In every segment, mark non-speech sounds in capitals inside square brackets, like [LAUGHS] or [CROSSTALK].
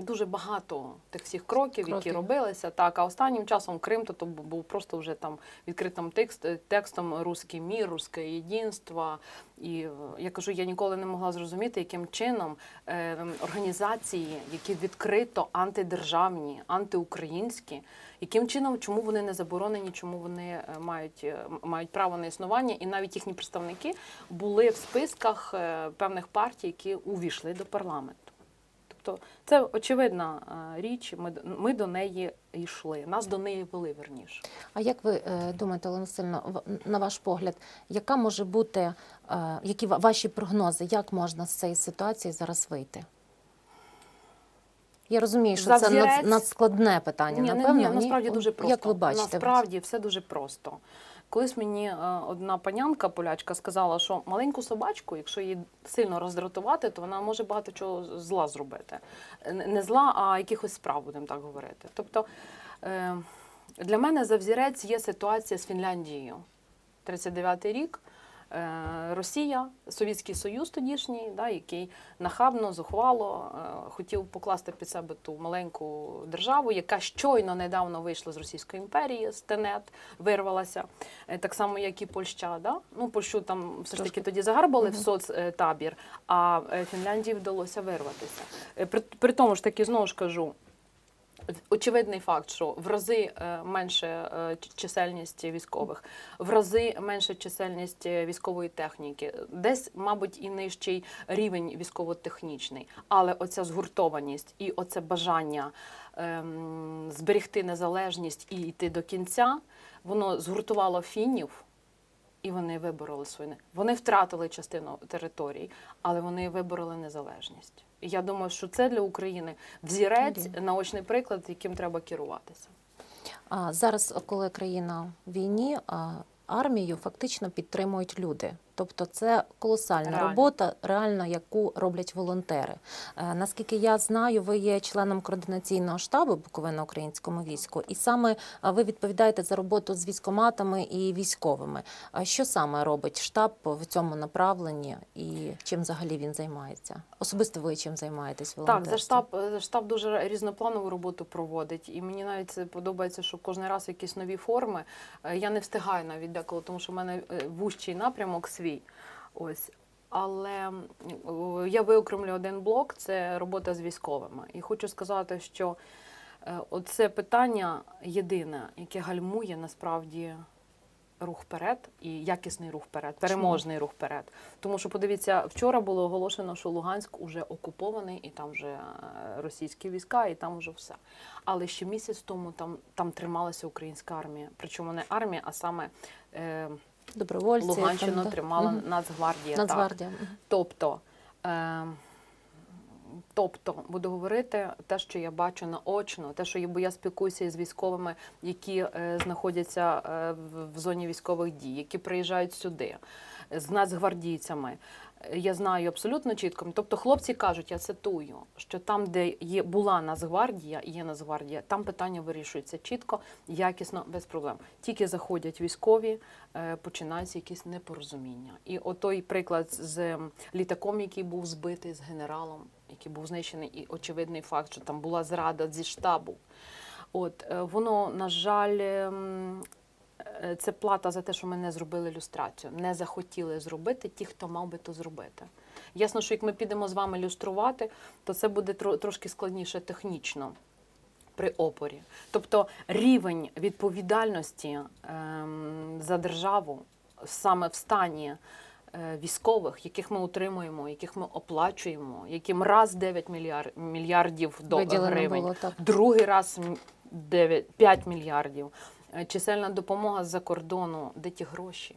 дуже багато тих всіх кроків, які робилися. Так, а останнім часом Крим то, то був просто вже там відкритим текст, текстом руський мір, русське єдинство. І е, я кажу, я ніколи не могла зрозуміти, яким чином е, організації, які відкрито антидержавні, антиукраїнські, яким чином, чому вони не заборонені, чому вони е, мають, е, мають право на існування, і навіть їхні представники були в списках е, певних партій, які увійшли до парламенту. Тобто це очевидна е, річ. Ми, ми до неї йшли, нас до неї вели верніше. А як ви е, думаєте, Олена Васильівна, на ваш погляд, яка може бути, е, які ваші прогнози, як можна з цієї ситуації зараз вийти? Я розумію, що це Завзірець- над- надскладне питання. Ні, напевно, ні, ні, насправді Ні? дуже просто. Як ви бачите? Насправді все дуже просто. Колись мені е, одна панянка полячка сказала, що маленьку собачку, якщо її сильно роздратувати, то вона може багато чого зла зробити. Е, Не зла, а якихось справ, будемо так говорити. Тобто е, для мене завзірець є ситуація з Фінляндією. 39-й рік. Е, Росія, Совєтський Союз тодішній, да, який нахабно, зухвало е, хотів покласти під себе ту маленьку державу, яка щойно недавно вийшла з Російської імперії, з ТЕНЕТ, вирвалася, Е, так само, як і Польща. Да? Ну, Польщу там все ж таки тоді загарбали в соцтабір, а Фінляндії вдалося вирватися. При, при тому ж таки, знову ж кажу, Очевидний факт, що в рази е, менше е, чисельність військових, в рази менша чисельність е, військової техніки, десь, мабуть, і нижчий рівень військово-технічний. Але оця згуртованість і оце бажання ем, зберегти незалежність і йти до кінця, воно згуртувало фінів. І вони вибороли свою не- вони втратили частину територій, але вони вибороли незалежність. Я думаю, що це для України взірець, наочний приклад, яким треба керуватися. А зараз, коли країна в війні, армію фактично підтримують люди. Тобто це колосальна Реально. робота, реально, яку роблять волонтери. Е, Наскільки я знаю, ви є членом координаційного штабу Буковина українському війську, і саме ви відповідаєте за роботу з військоматами і військовими. А Що саме робить штаб в цьому направленні і чим взагалі він займається? Особисто ви чим займаєтесь Так, за штаб за штаб дуже різнопланову роботу проводить, і мені навіть це подобається, що кожен раз якісь нові форми. Е, Я не встигаю навіть деколи, тому що в мене е, вужчий напрямок свій. Ось. Але я виокремлю один блок це робота з військовими. І хочу сказати, що е, оце питання єдине, яке гальмує насправді рух вперед і якісний рух вперед, переможний рух вперед. Тому що подивіться, вчора було оголошено, що Луганськ уже окупований, і там вже е, російські війська, і там вже все. Але ще місяць тому там, там трималася українська армія. Причому не армія, а саме е, Добровольці Луганщину там, да. тримала Мгм. Нацгвардія. так. Нацгвардія. Мгм. Тобто, е, тобто, буду говорити те, що я бачу наочно, те, що я, бо я спілкуюся із військовими, які е, знаходяться е, в, зоні військових дій, які приїжджають сюди, з нацгвардійцями. Е, Я знаю абсолютно чітко. Тобто, хлопці кажуть, я цитую, що там, де є була Нацгвардія є Нацгвардія, там питання вирішується чітко, якісно, без проблем. Тільки заходять військові, е, починаються якісь непорозуміння. І отой приклад з літаком, який був збитий з генералом, який був знищений, і очевидний факт, що там була зрада зі штабу. От е, воно, на жаль, ем, е, це плата за те, що ми не зробили люстрацію, не захотіли зробити ті, хто мав би то зробити. Ясно, що як ми підемо з вами люструвати, то це буде трошки складніше технічно при опорі. Тобто рівень відповідальності ем, за державу саме в стані військових, яких ми утримуємо, яких ми оплачуємо, яким раз 9 мільяр, мільярдів до Виділено гривень, було так. другий раз м, 9, 5 мільярдів. Е, Чисельна допомога з-за кордону, де ті гроші?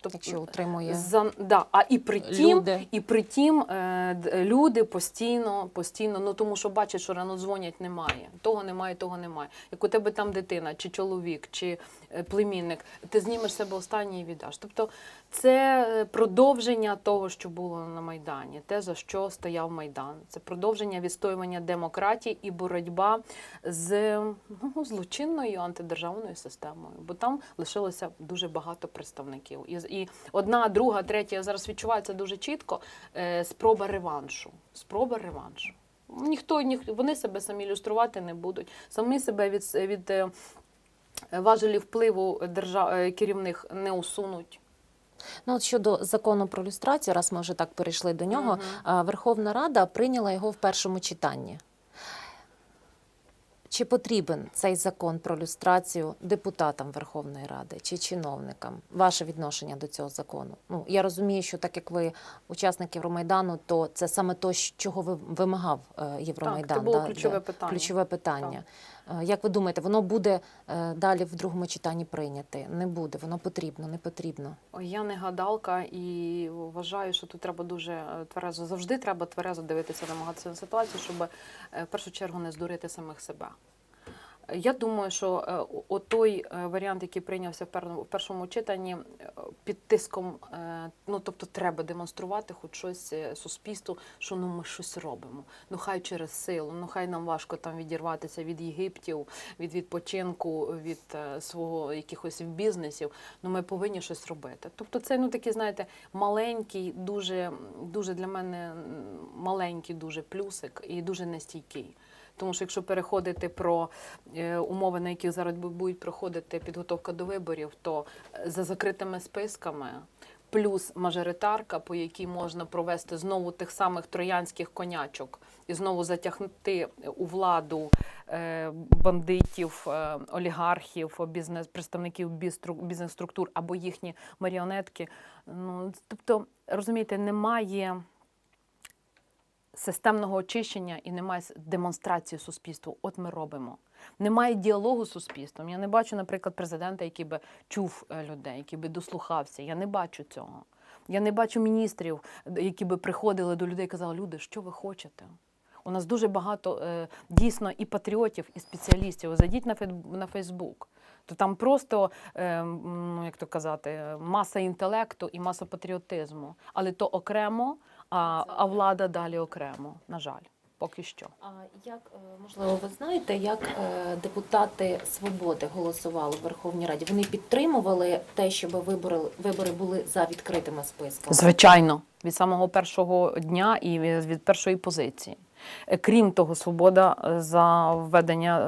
Тобто, Якщо утримує за, да, а і при тім, люди. і при тім е, люди постійно, постійно, ну тому що бачать, що рано дзвонять, немає. Того немає, того немає. Як у тебе там дитина, чи чоловік, чи е, племінник, ти знімеш себе останнє і віддаш. Тобто це е, продовження того, що було на Майдані, те, за що стояв Майдан. Це продовження відстоювання демократії і боротьба з ну, злочинною антидержавною системою. Бо там лишилося дуже багато представників. І, і одна, друга, третя, зараз відчуваю це дуже чітко. Е, спроба реваншу. Спроба реваншу. Ніхто, ніхто вони себе самі ілюструвати не будуть. Самі себе від, від е, важелів впливу держав, е, керівних не усунуть. Ну, от щодо закону про люстрацію, раз ми вже так перейшли до нього, а, Верховна Рада прийняла його в першому читанні. Чи потрібен цей закон про люстрацію депутатам Верховної Ради чи чиновникам? Ваше відношення до цього закону? Ну я розумію, що так як ви учасник Євромайдану, то це саме то, чого ви вимагав е, Євромайдан. так, це було да, ключове питання. Ключове питання. Е, Як ви думаєте, воно буде е, далі в другому читанні прийняти? Не буде, воно потрібно, не потрібно. Я не гадалка і вважаю, що тут треба дуже е, тверезо, завжди треба тверезо дивитися, намагатися на ситуацію, щоб е, в першу чергу не здурити самих себе. Я думаю, що е, о- той е, варіант, який прийнявся в першому читанні, е, під тиском, ну тобто треба демонструвати хоч щось суспільству, що ну ми щось робимо. Ну хай через силу, ну хай нам важко там відірватися від Єгиптів, від відпочинку, від свого якихось бізнесів. Ну ми повинні щось робити. Тобто, це ну такий, знаєте, маленький, дуже, дуже для мене маленький дуже плюсик і дуже нестійкий. Тому що якщо переходити про е, умови, на яких зараз будуть проходити підготовка до виборів, то е, за закритими списками. Плюс мажоритарка, по якій можна провести знову тих самих троянських конячок і знову затягнути у владу е, бандитів, олігархів, бізнес представників бізнес- бізнес-структур або їхні маріонетки. Ну тобто, розумієте, немає системного очищення і немає демонстрації суспільству. От ми робимо. Немає діалогу з суспільством. Я не бачу, наприклад, президента, який би чув е, людей, який би дослухався. Я не бачу цього. Я не бачу міністрів, які би приходили до людей і казали, люди, що ви хочете? У нас дуже багато е, дійсно і патріотів, і спеціалістів. Зайдіть на Фейсбук. То там просто, е, ну як то казати, маса інтелекту і маса патріотизму. Але то окремо, а, а влада далі окремо. На жаль, поки що. А як е, можливо, ви знаєте, як е, депутати свободи голосували в Верховній Раді? Вони підтримували те, щоб вибори вибори були за відкритими списками? Звичайно, від самого першого дня і від від першої позиції. Е, Крім того, свобода е, за введення,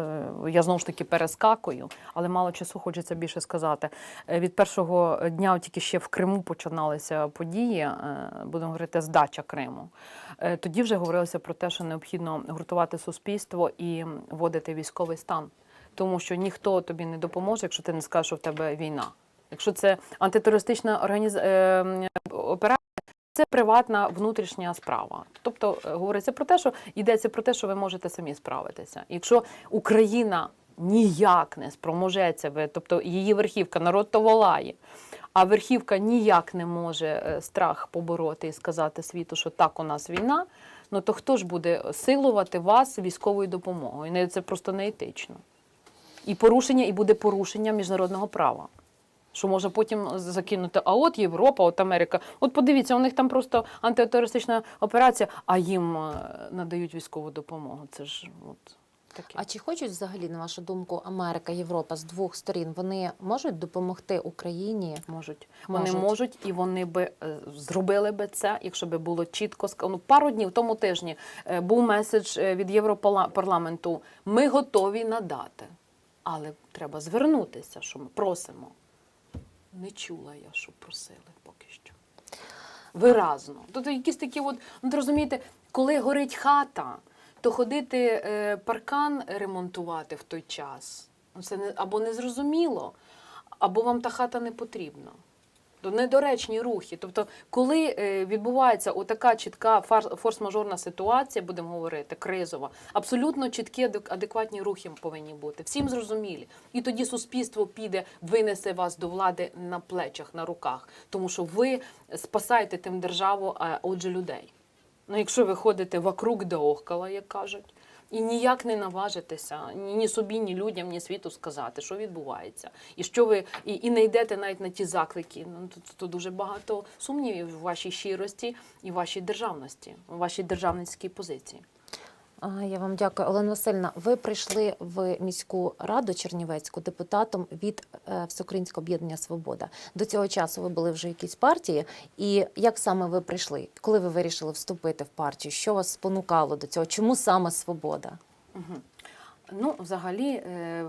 е, я знову ж таки перескакую, але мало часу хочеться більше сказати. Від першого дня, тільки ще в Криму починалися події, будемо говорити, здача Криму. Тоді вже говорилося про те, що необхідно гуртувати суспільство і вводити військовий стан, тому що ніхто тобі не допоможе, якщо ти не скажеш, що в тебе війна. Якщо це антитерористична організ... операція, це приватна внутрішня справа. Тобто е, говориться про те, що йдеться про те, що ви можете самі справитися. Якщо Україна ніяк не спроможеться, ви- тобто її верхівка, народ то волає, а верхівка ніяк не може е, страх побороти і сказати світу, що так у нас війна. Ну то хто ж буде силувати вас військовою допомогою? Не- Це просто неетично. І порушення, і буде порушення міжнародного права. Що може потім закинути, а от Європа, от Америка. От подивіться, у них там просто антитерористична операція, а їм е, надають військову допомогу. Це ж от таке. А чи хочуть взагалі, на вашу думку, Америка, Європа з двох сторін вони можуть допомогти Україні? Можуть. Вони Можуть. можуть і вони би е, зробили би це, якщо би було чітко Ну, пару днів тому тижні е, був меседж від Європарламенту. Ми готові надати, але треба звернутися, що ми просимо. Не чула я, що просили поки що. Виразно. Тобто якісь такі, от, ну розумієте, коли горить хата, то ходити е, паркан ремонтувати в той час. Ну, Це не, або незрозуміло, або вам та хата не потрібна. То недоречні рухи. Тобто, коли е, відбувається отака чітка форс-мажорна ситуація, будемо говорити, кризова, абсолютно чіткі адекватні рухи повинні бути, всім зрозумілі. І тоді суспільство піде, винесе вас до влади на плечах, на руках, тому що ви спасаєте тим державу, а отже, людей. Ну, якщо ви ходите вокруг да около, як кажуть, і ніяк не наважитеся ні, собі, ні людям, ні світу сказати, що відбувається, і що ви і, і не йдете навіть на ті заклики. Ну то, тут дуже багато сумнівів в вашій щирості і вашій державності, в вашій державницькій позиції. Я вам дякую, Олена Васильівна. Ви прийшли в міську раду Чернівецьку депутатом від е, Всеукраїнського об'єднання Свобода. До цього часу ви були вже в якійсь партії. І як саме ви прийшли? Коли ви вирішили вступити в партію? Що вас спонукало до цього? Чому саме свобода? Мгм. Ну, взагалі, е,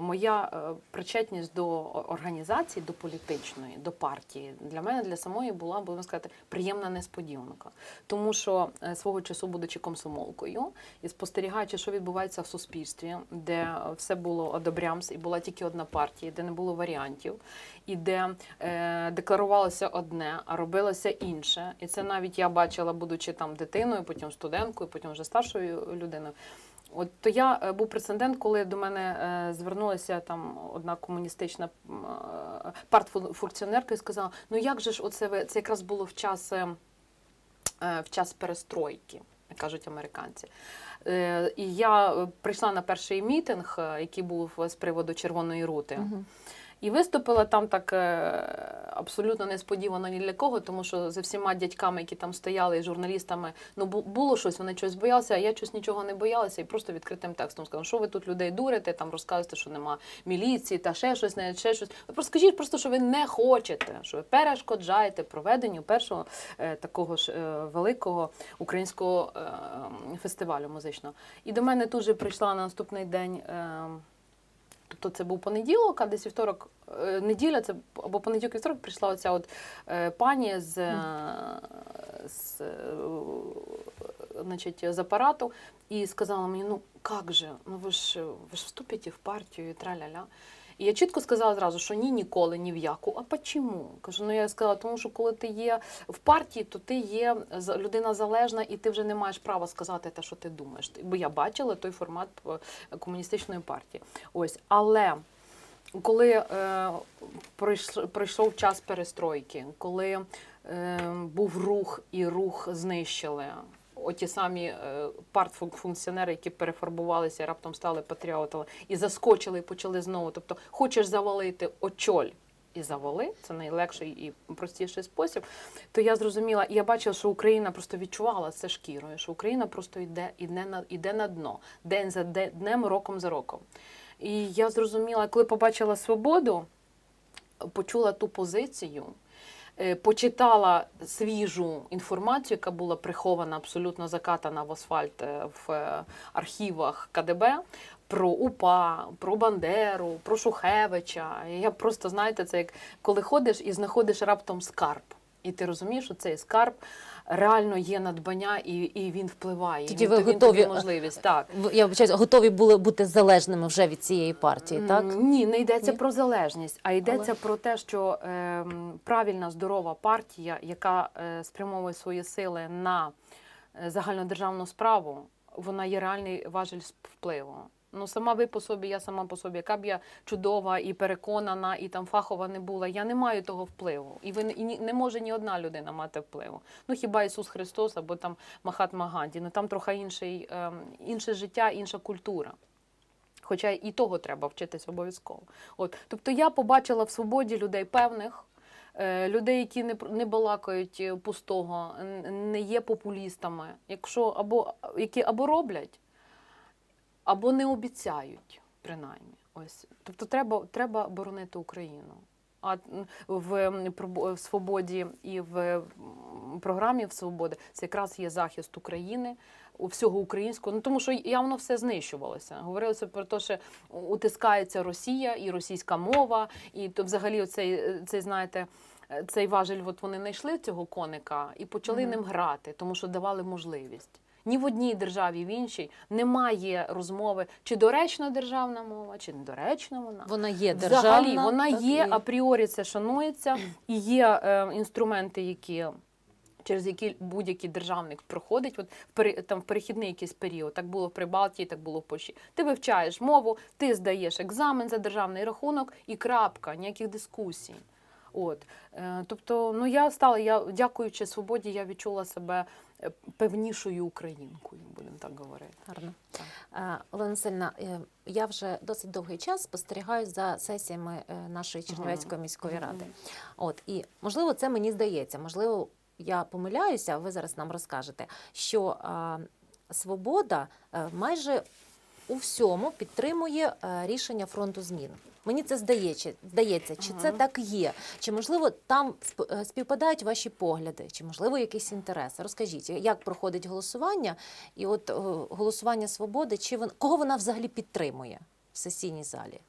моя е, причетність до організації, до політичної, до партії для мене для самої була, будемо сказати, приємна несподіванка. Тому що е, свого часу, будучи комсомолкою і спостерігаючи, що відбувається в суспільстві, де все було одобрямс, і була тільки одна партія, де не було варіантів, і де декларувалося одне, а робилося інше. І це навіть я бачила, будучи там дитиною, потім студенткою, потім вже старшою людиною. От то я е, був прецедент, коли до мене е, звернулася там одна комуністична е, партфункціонерка і сказала: ну як же ж оце ви це якраз було в час, в час перестройки, кажуть американці. І я прийшла на перший мітинг, який був з приводу Червоної рути. Мгм. І виступила там так е, абсолютно несподівано ні для кого, тому що за всіма дядьками, які там стояли, і журналістами, ну бу- було щось, вони щось боялися, а я щось нічого не боялася, і просто відкритим текстом сказала, що ви тут людей дурите, там розказуєте, що нема міліції та ще щось, не ще щось. Ви просто скажіть просто, що ви не хочете, що ви перешкоджаєте проведенню першого е, такого ж е, великого українського е, фестивалю музичного. І до мене тут же прийшла на наступний день. Е, Тобто це був понеділок, а десь вівторок, е, неділя, це або понеділок, вівторок прийшла оця от е, пані з, е, з, значить, з апарату і сказала мені: ну як же, ну ви ж ви ж вступите в партію і траля-ля. І я чітко сказала зразу, що ні, ніколи, ні в яку. А почому? Кажу, ну я сказала, тому що коли ти є в партії, то ти є людина залежна, і ти вже не маєш права сказати те, що ти думаєш. Бо я бачила той формат е, комуністичної партії. Ось, але коли е, пройш- пройшов час перестройки, коли е, був рух і рух знищили. Оті самі е, партфункціонери, які перефарбувалися, раптом стали патріотами і заскочили і почали знову. Тобто, хочеш завалити очоль і завали, це найлегший і простіший спосіб. То я зрозуміла, і я бачила, що Україна просто відчувала це шкірою, що Україна просто йде, йде на йде на дно, день за днем, роком за роком. І я зрозуміла, коли побачила свободу, почула ту позицію, почитала свіжу інформацію, яка була прихована, абсолютно закатана в асфальт е, в е, архівах КДБ. Про УПА, про Бандеру, про Шухевича. Я просто знаєте, це як коли ходиш і знаходиш раптом скарб. І ти розумієш, що цей скарб реально є надбання, і, і він впливає. Тоді ви він готові, можливість. Так. Я вибачаюсь, готові були бути залежними вже від цієї партії, так? Ні, не йдеться Ні? про залежність, а йдеться про те, що ем, правильна здорова партія, яка е, спрямовує свої сили на е, загальнодержавну справу, вона є реальний важель впливу. Ну, сама ви по собі, я сама по собі, яка б я чудова і переконана, і там фахова не була. Я не маю того впливу. І ви і не може ні одна людина мати впливу. Ну хіба Ісус Христос або там Махатма Ганді. Ну там трохи інший, ем, інше життя, інша культура. Хоча і того треба вчитись обов'язково. От, тобто я побачила в свободі людей певних, е, людей, які не, не балакають е, пустого, не є популістами, якщо або які або роблять, або не обіцяють, принаймні. Ось. Тобто треба, треба боронити Україну. А в, в свободі і в програмі в свободи це якраз є захист України, у всього українського. Ну тому що явно все знищувалося. Говорилося про те, що утискається Росія і російська мова, і то взагалі цей, цей знаєте. е, Цей важель, от вони знайшли цього коника і почали Мгм. ним грати, тому що давали можливість. Ні в одній державі, в іншій немає розмови, чи доречна державна мова, чи недоречна вона. Вона є Взагалі, вона так, є, і- апріорі це шанується, і є е, інструменти, які. Через які будь-який державник проходить, от там в перехідний якийсь період, так було в Прибалтії, так було в Польщі. Ти вивчаєш мову, ти здаєш екзамен за державний рахунок і крапка, ніяких дискусій. От е, тобто, ну я стала, я дякуючи свободі, я відчула себе певнішою українкою, будемо так говорити. Гарно. Так. Олена Васильівна, е, я вже досить довгий час спостерігаю за сесіями е, нашої Чернівецької міської ради. От і можливо, це мені здається, можливо, я помиляюся, ви зараз нам розкажете, що Свобода е, майже у всьому підтримує е, рішення фронту змін. Мені це здається, здається, чи це так є? Чи можливо там е, співпадають ваші погляди, чи можливо якісь інтереси? Розкажіть, як проходить голосування, і от е, голосування свободи, чи вон, кого вона взагалі підтримує в сесійній залі?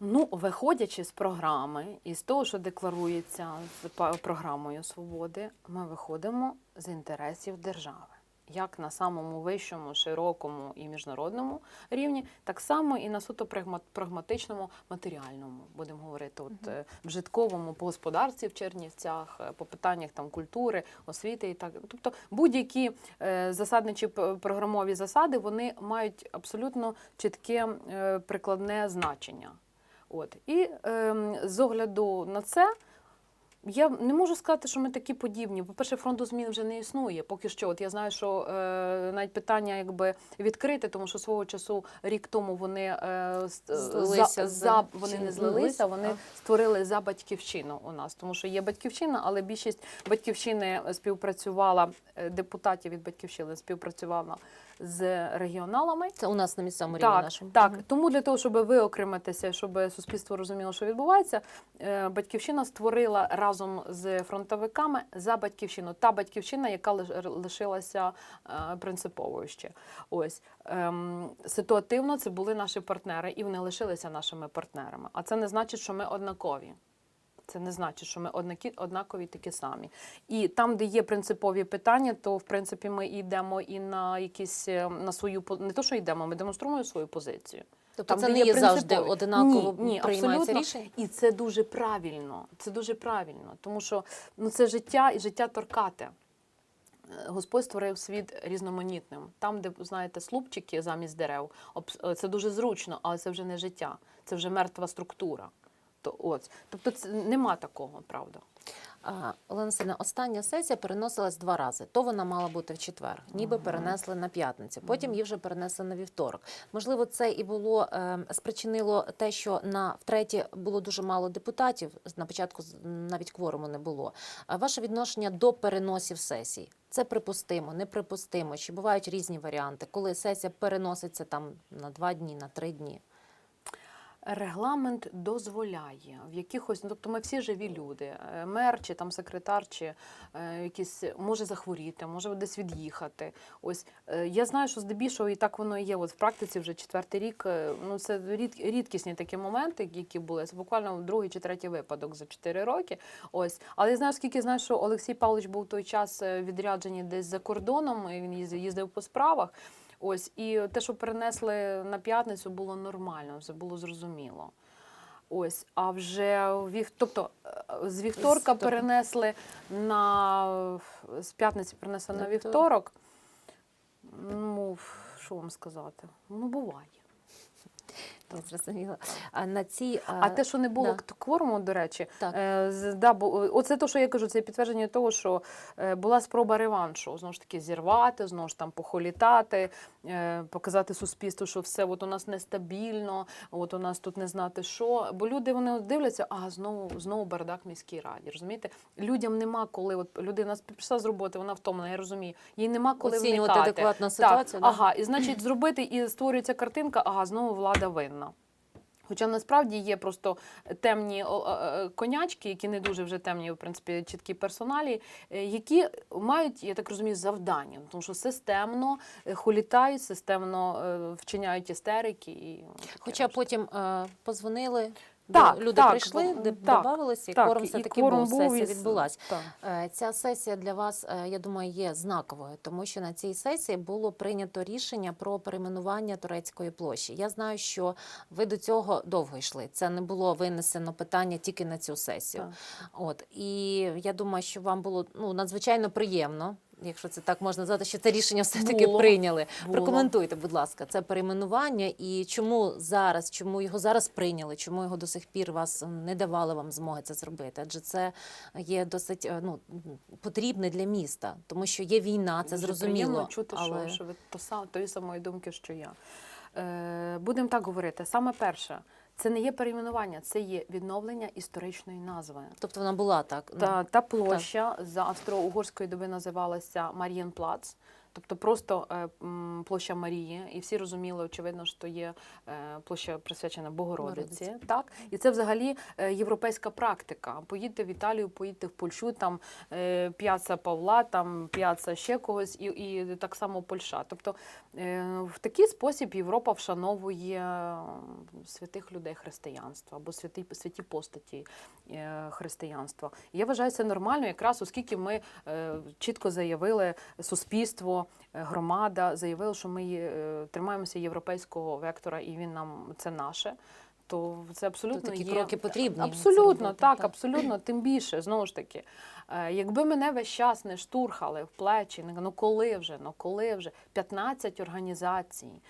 Ну, виходячи з програми і з того, що декларується з програмою свободи, ми виходимо з інтересів держави. Як на самому вищому, широкому і міжнародному рівні, так само і на суто прагма- прагматичному матеріальному, будемо говорити, от е, вжитковому по господарстві в Чернівцях, е, по питаннях там культури, освіти і так. Тобто будь-які е, засадничі програмові засади вони мають абсолютно чітке е, прикладне значення. От і ем, з огляду на це. Я не можу сказати, що ми такі подібні. По-перше, фронту змін вже не існує. Поки що, от я знаю, що е, навіть питання якби відкрите, тому що свого часу рік тому вони е, Злилися за, за вони чи не злилися, вони А. створили за батьківщину у нас, тому що є батьківщина, але більшість батьківщини співпрацювала е, депутатів від батьківщини співпрацювала з регіоналами. Це у нас на місцевому рівні Так, нашому. так. Мгм. Тому для того, щоб виокремитися, щоб суспільство розуміло, що відбувається, е, батьківщина створила разом з фронтовиками за батьківщину. Та батьківщина, яка лишилася е, принциповою ще. Ось ем, ситуативно це були наші партнери, і вони лишилися нашими партнерами. А це не значить, що ми однакові. Це не значить, що ми однакі, однакові такі самі. І там, де є принципові питання, то в принципі ми йдемо і на якісь е, на свою не то, що йдемо, ми демонструємо свою позицію. Тобто Там, це не є завжди одинаково Ні, ні, приймається абсолютно. рішення. І це дуже правильно. Це дуже правильно, тому що ну це життя і життя торкате. Е, Господь створив світ різноманітним. Там, де знаєте, слупчики замість дерев, е, це дуже зручно, але це вже не життя, це вже мертва структура. То от, тобто, це нема такого, правда. Олена Васильівна, остання сесія переносилась два рази. То вона мала бути в четвер, ніби перенесли на п'ятницю. Потім її вже перенесли на вівторок. Можливо, це і було е, спричинило те, що на втретє було дуже мало депутатів. На початку навіть кворуму не було. А ваше відношення до переносів сесій? Це припустимо, неприпустимо? Чи бувають різні варіанти, коли сесія переноситься там на два дні, на три дні? Регламент дозволяє в якихось, ну, тобто ми всі живі люди. Е, Мер чи там секретар, чи е, якийсь може захворіти, може десь від'їхати. Ось е, я знаю, що здебільшого і так воно і є. От в практиці вже четвертий рік. Ну це рід, рідкісні такі моменти, які були. Це буквально другий чи третій випадок за чотири роки. Ось, але я знаю, скільки знаю, що Олексій Павлович був той час відряджений десь за кордоном. і Він їздив по справах. Ось і те, що перенесли на п'ятницю, було нормально, все було зрозуміло. Ось, а вже вів... тобто е, з вівторка З- перенесли на з п'ятниці перенесли на На вівторок. Ну, що вам сказати? Ну, буває. Я зрозуміла. А на цій А те, що не було да. кворуму, до речі, Так. е, з- да, бо, е, оце те, що я кажу, це підтвердження того, що е, була спроба реваншу, знову ж таки, зірвати, знову ж там похолітати, е, показати суспільству, що все от у нас нестабільно, от у нас тут не знати що. Бо люди вони дивляться, а знову знову бардак в міській раді. Розумієте? Людям нема коли, от людина прийшла з роботи, вона втомлена, я розумію. Їй нема коли Оцінювати вникати. адекватно Так, ситуацію. да? ага, і значить зробити і створюється картинка, ага, знову влада винна. Хоча насправді є просто темні е, конячки, які не дуже вже темні, в принципі, чіткі персоналі, е, які мають, я так розумію, завдання, тому що системно е, хулітають, системно вчиняють істерики. І Хоча потім е, позвонили, Так, люди так, прийшли, де так, додавалися, і так, кворум все-таки був, був, сесія так. Е, Ця сесія для вас, е, я думаю, є знаковою, тому що на цій сесії було прийнято рішення про перейменування турецької площі. Я знаю, що ви до цього довго йшли. Це не було винесено питання тільки на цю сесію. Так. От і я думаю, що вам було ну надзвичайно приємно. Якщо це так можна назвати, що це рішення все-таки Було. прийняли. Було. Прокоментуйте, будь ласка, це перейменування і чому зараз, чому його зараз прийняли, чому його до сих пір вас не давали вам змоги це зробити? Адже це є досить е, ну потрібне для міста, тому що є війна, це Дуже зрозуміло. приємно чути, але... що, що ви то тої самої думки, що я. Е, будемо так говорити. Саме перше, це не є перейменування, це є відновлення історичної назви. Тобто вона була так. Та, та площа за австро-угорської доби називалася Мар'єнплац. Тобто просто е, площа Марії, і всі розуміли, очевидно, що є е, площа присвячена Богородиці. Богородиці. Так? І це взагалі е, європейська практика. Поїдьте в Італію, поїдьте в Польщу, там п'яца Павла, там п'яца ще когось, і, і так само Польща. Тобто в такий спосіб Європа вшановує святих людей християнства або святі, святі постаті християнства. І я вважаю це нормально, якраз оскільки ми чітко заявили суспільство, е, громада заявили, що ми е, тримаємося європейського вектора, і він нам це наше. То це абсолютно То такі є кроки потрібні Абсолютно, робити, так, так. абсолютно. Тим більше, знову ж таки, е, якби мене весь час не штурхали в плечі, ну коли вже, ну коли вже 15 організацій,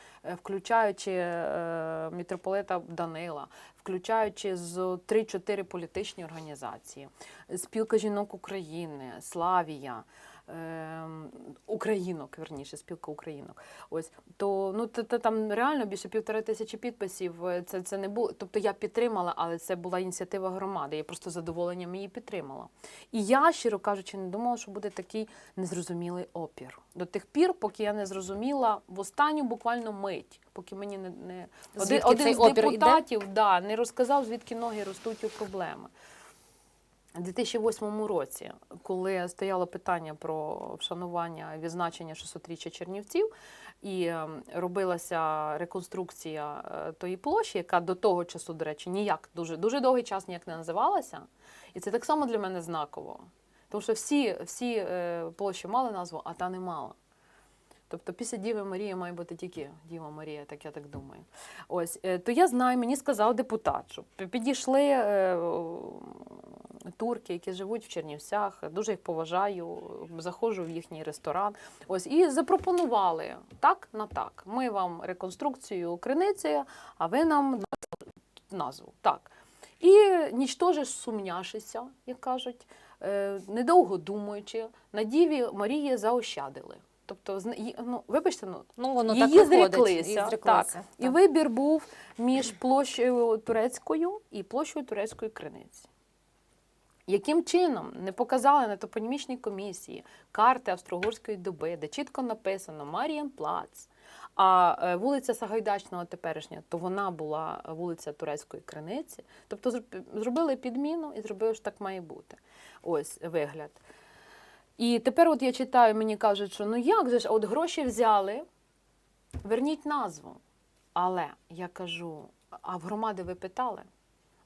включаючи е, митрополита Данила, включаючи з 3-4 політичні організації, спілка жінок України, Славія. Ем, Українок, верніше, спілка українок. Ось то ну та, та, там реально більше півтори тисячі підписів. е, Це це не було. Тобто я підтримала, але це була ініціатива громади. Я просто задоволенням її підтримала. І я, щиро кажучи, не думала, що буде такий незрозумілий опір. До тих пір, поки я не зрозуміла в останню буквально мить, поки мені не, не один, Звідки один цей з опір іде? депутатів да, не розказав, звідки ноги ростуть у проблеми. У 2008 році, коли стояло питання про вшанування відзначення 600-річчя Чернівців, і е, робилася реконструкція е, тої площі, яка до того часу, до речі, ніяк дуже дуже довгий час ніяк не називалася. І це так само для мене знаково. Тому що всі, всі е, площі мали назву, а та не мала. Тобто після Діви Марії має бути тільки Діва Марія, так я так думаю. Ось, е, то я знаю, мені сказав депутат, що підійшли турки, які живуть в Чернівцях, дуже їх поважаю, заходжу в їхній ресторан. Ось, і запропонували так на так. Ми вам реконструкцію криниці, а ви нам назву. Так. І нічтоже сумняшися, як кажуть, е, недовго думаючи, на Діві Марії заощадили. Тобто, ну, вибачте, ну, Ну воно її так зріклися. і зріклися. Так. І вибір був між площею турецькою і площею турецької криниці. Яким чином не показали на топонімічній комісії карти Австро-Угорської доби, де чітко написано Марієнплац, а е, вулиця Сагайдачного теперішня, то вона була вулиця Турецької криниці. Тобто зробили підміну і зробили, що так має бути. Ось вигляд. І тепер от я читаю, мені кажуть, що ну як же ж, от гроші взяли, верніть назву. Але я кажу: а в громади ви питали?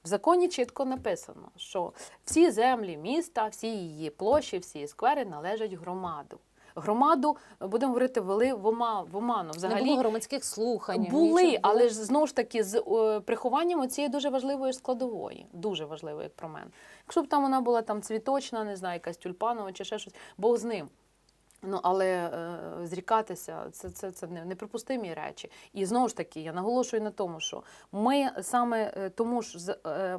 В законі чітко написано, що всі землі міста, всі її площі, всі її сквери належать громаду. Громаду, будемо говорити, вели в ома- в оману. не Взагалі було громадських слухань. були, але ж знову ж таки з прихованням цієї дуже важливої складової, дуже важливої, як про мене. Якщо б там вона була там цвіточна, не знаю, якась тюльпанова чи ще щось, Бог з ним. Ну, але е, зрікатися це, це, це не- неприпустимі речі. І знову ж таки, я наголошую на тому, що ми саме е, тому ж е,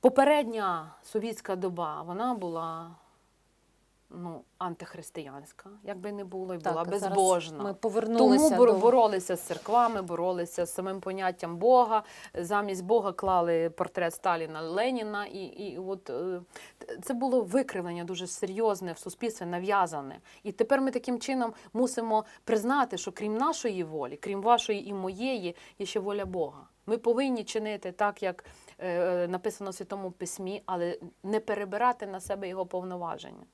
попередня совітська доба вона була ну, антихристиянська, як би не було, і Так, була безбожна. Ми повернулися Тому до... боролися з церквами, боролися з самим поняттям Бога. Замість Бога клали портрет Сталіна Леніна. І, і от е, це було викривлення дуже серйозне в суспільстві, нав'язане. І тепер ми таким чином мусимо признати, що крім нашої волі, крім вашої і моєї, є ще воля Бога. Ми повинні чинити так, як е, написано в Святому Письмі, але не перебирати на себе його повноваження.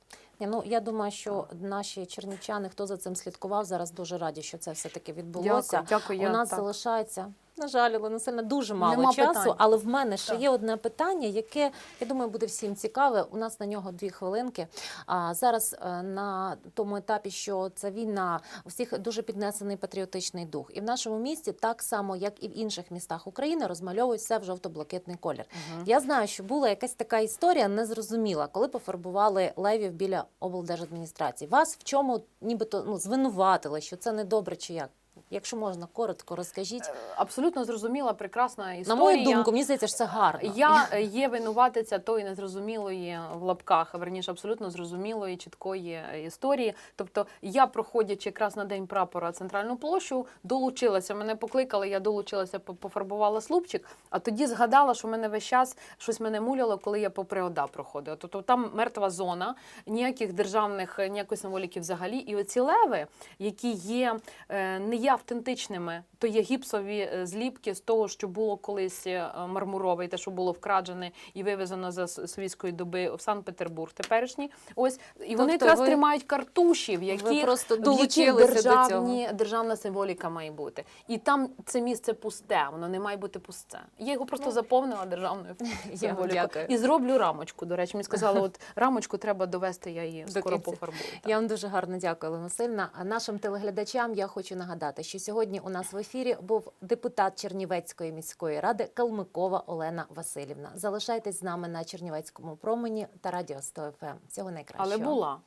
Ну я думаю, що наші чернівчани, хто за цим слідкував, зараз дуже раді, що це все таки відбулося. Дякую, дякую. У нас так. залишається. На жаль, Олена Сильна, дуже мало Нема часу, питань. але в мене ще Так. є одне питання, яке я думаю буде всім цікаве. У нас на нього дві хвилинки. А зараз е, на тому етапі, що ця війна у всіх дуже піднесений патріотичний дух, і в нашому місті, так само як і в інших містах України, розмальовують все в жовто-блакитний колір. Мгм. Я знаю, що була якась така історія незрозуміла, коли пофарбували левів біля облдержадміністрації. Вас в чому нібито ну звинуватили, що це недобре чи як? Якщо можна, коротко розкажіть. Абсолютно зрозуміла, прекрасна На мою думку, мені здається, що це гарно. Я е, є винуватиця тої незрозумілої в лапках, а верніше абсолютно зрозумілої, чіткої е, історії. Тобто, я, проходячи якраз на день прапора центральну площу, долучилася. Мене покликали, я долучилася, пофарбувала слупчик. А тоді згадала, що мене весь час щось мене муляло, коли я попри ОДА проходила. Тобто там мертва зона, ніяких державних, е, ніякої символіки взагалі. І оці леви, які є е, не є автентичними, то є гіпсові е, зліпки з того, що було колись е, мармурове, і те, що було вкрадене і вивезено за совітської доби в Санкт-Петербург теперішній. Ось і вони Тобто якраз ви- тримають картуші, в яких, ви просто долучилися до державні, державна символіка має бути. І там це місце пусте, воно не має бути пусте. Я його просто Ну, заповнила державною [LAUGHS] символікою. І зроблю рамочку. До речі, мені сказали, от рамочку треба довести, я її До скоро пофарбую. так. Я вам дуже гарно дякую, Олена Васильівна. А нашим телеглядачам я хочу нагадати, що сьогодні у нас в ефірі був депутат Чернівецької міської ради Калмикова Олена Васильівна. Залишайтесь з нами на Чернівецькому промені та радіо 100 ФМ. Всього найкращого. Але була.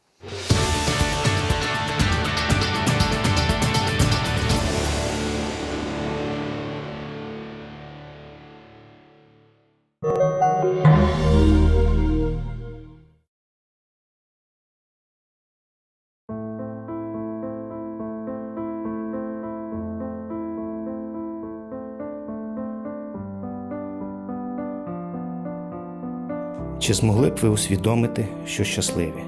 Чи змогли б ви усвідомити, що щасливі?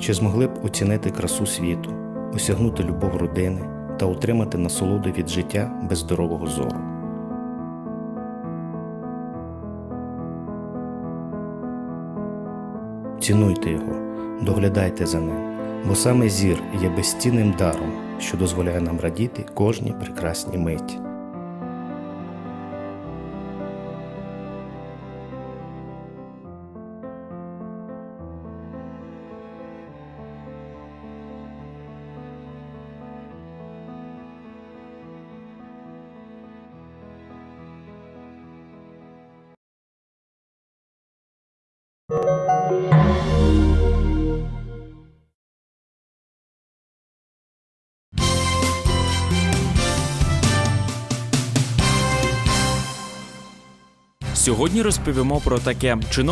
Чи змогли б оцінити красу світу, осягнути любов родини та отримати насолоду від життя без здорового зору? Цінуйте його, доглядайте за ним, бо саме зір є безцінним даром, що дозволяє нам радіти кожній прекрасній миті. Сьогодні розповімо про таке. Чиновники